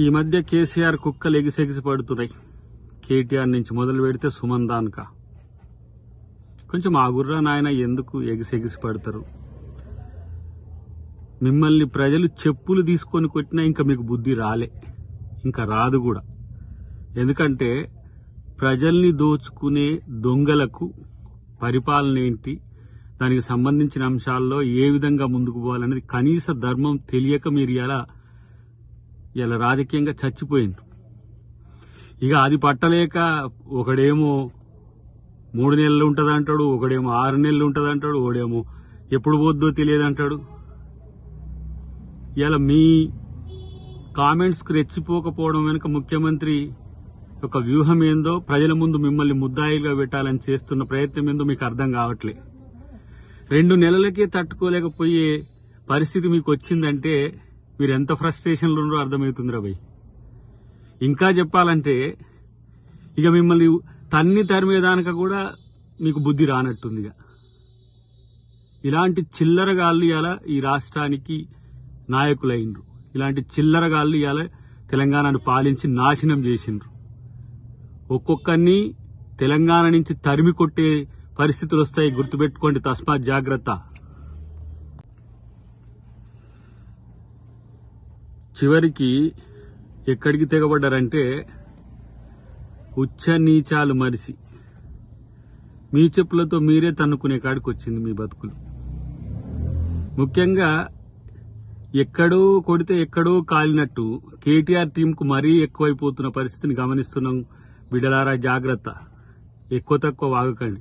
ఈ మధ్య కేసీఆర్ కుక్కలు ఎగిసెగిసి పడుతున్నాయి. కేటీఆర్ నుంచి మొదలు పెడితే సుమన్ దాన్కా. కొంచెం ఆ గుర్రా నాయన ఎందుకు ఎగిసెగిసి పడతారు? మిమ్మల్ని ప్రజలు చెప్పులు తీసుకొని కొట్టినా ఇంకా మీకు బుద్ధి రాలే. ఇంకా రాదు కూడా. ఎందుకంటే ప్రజల్ని దోచుకునే దొంగలకు పరిపాలన ఏంటి? దానికి సంబంధించిన అంశాల్లో ఏ విధంగా ముందుకు పోవాలనేది కనీస ధర్మం తెలియక మీరు ఇలా ఇలా రాజకీయంగా చచ్చిపోయింది. ఇక అది పట్టలేక ఒకడేమో మూడు నెలలు ఉంటుంది అంటాడు ఒకడేమో ఆరు నెలలు ఉంటుంది అంటాడు ఒకడేమో ఎప్పుడు పోద్దో తెలియదు అంటాడు ఇలా మీ కామెంట్స్కు రెచ్చిపోకపోవడం వెనుక ముఖ్యమంత్రి యొక్క వ్యూహం ఏందో ప్రజల ముందు మిమ్మల్ని ముద్దాయిలుగా పెట్టాలని చేస్తున్న ప్రయత్నం ఏందో మీకు అర్థం కావట్లే. రెండు నెలలకే తట్టుకోలేకపోయే పరిస్థితి మీకు వచ్చిందంటే మీరు ఎంత ఫ్రస్ట్రేషన్లో ఉన్నారో అర్థమవుతుందిరా భయ్. ఇంకా చెప్పాలంటే ఇక మిమ్మల్ని తన్ని తరిమేదానిక కూడా మీకు బుద్ధి రానట్టుంది ఇక ఇలాంటి చిల్లరగాళ్ళు ఇవాళ ఈ రాష్ట్రానికి నాయకులైనరు ఇలాంటి చిల్లరగాళ్ళు ఇవాళ తెలంగాణను పాలించి నాశనం చేసిండ్రు. ఒక్కొక్కరిని తెలంగాణ నుంచి తరిమి కొట్టే పరిస్థితులు వస్తాయి గుర్తుపెట్టుకోండి తస్మాత్ జాగ్రత్త. చివరికి ఎక్కడికి తెగబడ్డారంటే ఉచ్చ నీచాలు మరిసి మీ చెప్పులతో మీరే తన్నుకునే కాడికి వచ్చింది మీ బతుకులు. ముఖ్యంగా ఎక్కడో కొడితే ఎక్కడో కాలినట్టు కేటీఆర్ టీంకు మరీ ఎక్కువైపోతున్న పరిస్థితిని గమనిస్తున్నాం బిడలారా జాగ్రత్త. ఎక్కువ తక్కువ వాగకండి.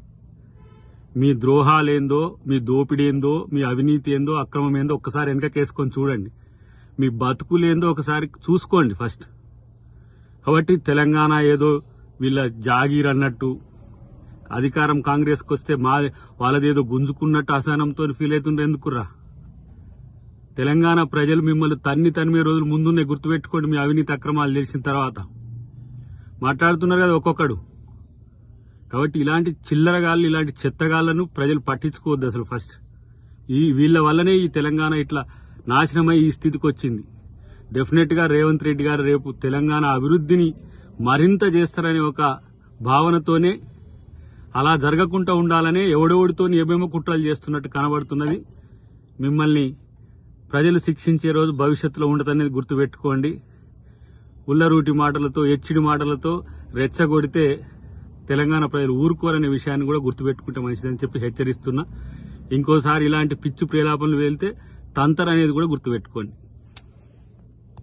మీ ద్రోహాలేందో మీ దోపిడేందో మీ అవినీతి ఏందో అక్రమం ఏందో ఒక్కసారి వెనకకేసుకొని చూడండి. మీ బతుకులేందో ఒకసారి చూసుకోండి ఫస్ట్. కాబట్టి తెలంగాణ ఏదో వీళ్ళ జాగీర్ అన్నట్టు అధికారం కాంగ్రెస్కి వస్తే మా వాళ్ళదేదో గుంజుకున్నట్టు అసహనంతో ఫీల్ అవుతుండే ఎందుకురా తెలంగాణ ప్రజలు మిమ్మల్ని తన్ని తనిమే రోజులు ముందున్నే గుర్తుపెట్టుకోండి మీ అవినీతి అక్రమాలు తెలిసిన తర్వాత. మాట్లాడుతున్నారు కదా ఒక్కొక్కడు. కాబట్టి ఇలాంటి చిల్లరగాళ్ళు ఇలాంటి చెత్తగాళ్ళను ప్రజలు పట్టించుకోవద్దు అసలు ఫస్ట్. ఈ వీళ్ళ వల్లనే ఈ తెలంగాణ ఇట్లా నాశనమై ఈ స్థితికి వచ్చింది డెఫినెట్గా రేవంత్ రెడ్డి గారు రేపు తెలంగాణ అభివృద్ధిని మరింత చేస్తారనే ఒక భావనతోనే అలా జరగకుండా ఉండాలనే ఎవడెవడితో ఏమేమో కుట్రలు చేస్తున్నట్టు కనబడుతున్నది. మిమ్మల్ని ప్రజలు శిక్షించే రోజు భవిష్యత్తులో ఉండదనేది గుర్తుపెట్టుకోండి. ఉల్లరూటి మాటలతో ఎచ్చిడి మాటలతో రెచ్చగొడితే తెలంగాణ ప్రజలు ఊరుకోరనే విషయాన్ని కూడా గుర్తుపెట్టుకుంటే మంచిదని చెప్పి హెచ్చరిస్తున్నా. ఇంకోసారి ఇలాంటి పిచ్చు ప్రేలాపనలు వెళ్తే తంతర్ అనేది కూడా గుర్తుపెట్టుకోండి.